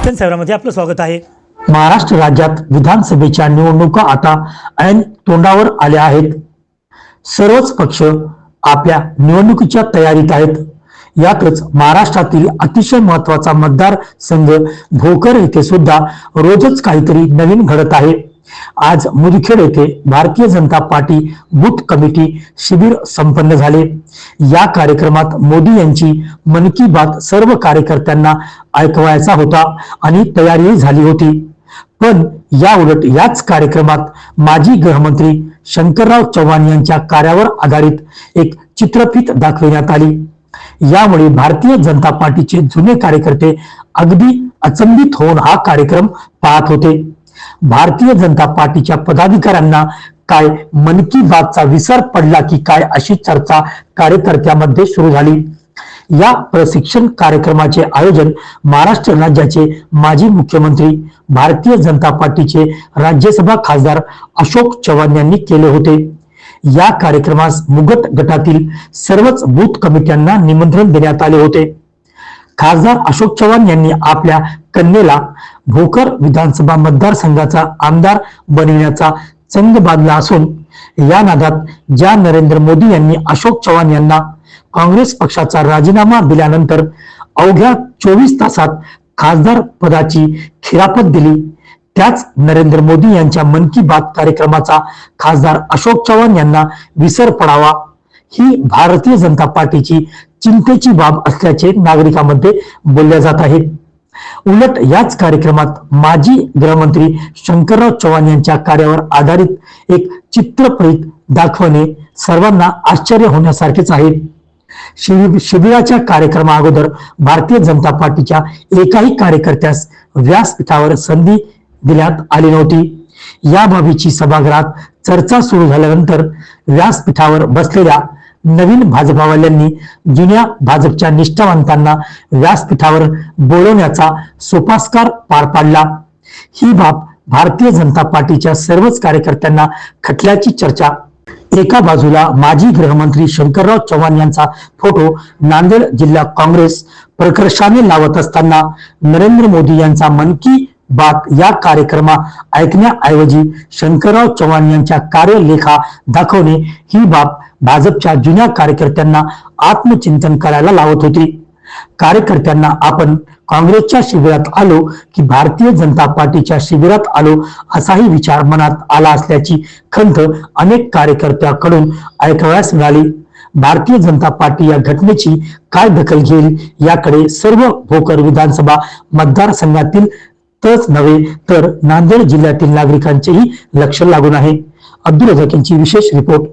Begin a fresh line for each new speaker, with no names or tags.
दर्शन सेवरामध्ये आपलं स्वागत आहे.
महाराष्ट्र राज्यात विधानसभेच्या निवडणुका आता ऐन तोंडावर आल्या आहेत. सर्वच पक्ष आपल्या निवडणुकीच्या तयारीत आहेत. यातच महाराष्ट्रातील अतिशय महत्त्वाचा मतदार संघ भोकर येथे सुद्धा रोजच काहीतरी नवीन घडत आहे. आज मुदखेड येथे Bharatiya Janata party booth committee शिबिर संपन्न झाले. या कार्यक्रमात मोदी यांची मन की बात सर्व कार्यकर्त्यांना ऐकवायचा होता आणि तयारी झाली होती. पण या उलट याच कार्यक्रमात माजी गृहमंत्री शंकरराव चव्हाण यांच्या कार्यावर आधारित एक चित्रफित दाखविण्यात आली. यामुळे भारतीय जनता पार्टीचे जुने कार्यकर्ते अगदी अचंबित होऊन हा कार्यक्रम पाहत होते. भारतीय जनता पार्टीच्या पदाधिकाऱ्यांना काय मन की बातचा विसर पडला की काय अशी चर्चा कार्यकर्त्यामध्ये सुरू झाली? या प्रशिक्षण कार्यक्रमाचे आयोजन महाराष्ट्र राज्याचे माजी मुख्यमंत्री भारतीय जनता पार्टीचे राज्यसभा खासदार अशोक चव्हाण यांनी केले होते. या कार्यक्रमास मुगत गटातील सर्वच बूथ कमिट्यांना निमंत्रण देण्यात आले होते. खासदार अशोक चव्हाण यांनी आपल्या कन्येला भोकर विधानसभा मतदारसंघाचा आमदार बनविण्याचा चंद बांधला असून या नादात ज्या नरेंद्र मोदी यांनी अशोक चव्हाण यांना काँग्रेस पक्षाचा राजीनामा दिल्यानंतर अवघ्या चोवीस तासात खासदार पदाची खिरापत दिली. त्याच नरेंद्र मोदी यांच्या मन की बात कार्यक्रमाचा खासदार अशोक चव्हाण यांना विसर पडावा. ही भारतीय जनता पार्टीची चिंतेची बाब असल्याचे नागरिकांमध्ये बोलल्या जात आहे उलट याच कार्यक्रमात माजी गृहमंत्री शंकरराव चव्हाण यांच्या कार्यावर आधारित एक चित्रफित दाखवणे सर्वांना आश्चर्य होण्यासारखेच आहे. शिबिराच्या कार्यक्रमा अगोदर भारतीय जनता पार्टीच्या एकाही कार्यकर्त्यास व्यासपीठावर संधी देण्यात आली नव्हती. या बाबीची सभागृहात चर्चा सुरू झाल्यानंतर व्यासपीठावर बसलेल्या नवीन भाजपावाल्यांनी जुन्या भाजपच्या निष्ठावंतांना व्यासपीठावर बोलवण्याचा सोपास्कार पार पाडला. ही बाब भारतीय जनता पार्टीच्या सर्वच कार्यकर्त्यांना खटल्याची चर्चा. एका बाजूला माजी गृहमंत्री शंकरराव चव्हाण यांचा फोटो नांदेड जिल्हा काँग्रेस प्रकर्षाने लावत असताना नरेंद्र मोदी यांचा मन की बाग या कार्यक्रमा ऐकण्याऐवजी शंकरराव चव्हाण यांच्या कार्यलेखा दाखवणे ही बाब भाजपच्या जुन्या कार्यकर्त्यांना आत्मचिंतन करायला लावत होती. कार्यकर्त्यांना आपण काँग्रेसच्या शिबिरात आलो की भारतीय जनता पार्टीच्या शिबिरात आलो असाही विचार मनात आला असल्याची खंत अनेक कार्यकर्त्याकडून ऐकवयास मिळाली. भारतीय जनता पार्टी या घटनेची काय दखल घेईल याकडे सर्व भोकर विधानसभा मतदारसंघातील तच नव्हे तर नांदेड जिल्ह्यातील नागरिकांचेही लक्ष लागून आहे. अब्दुल रजाक यांची विशेष रिपोर्ट.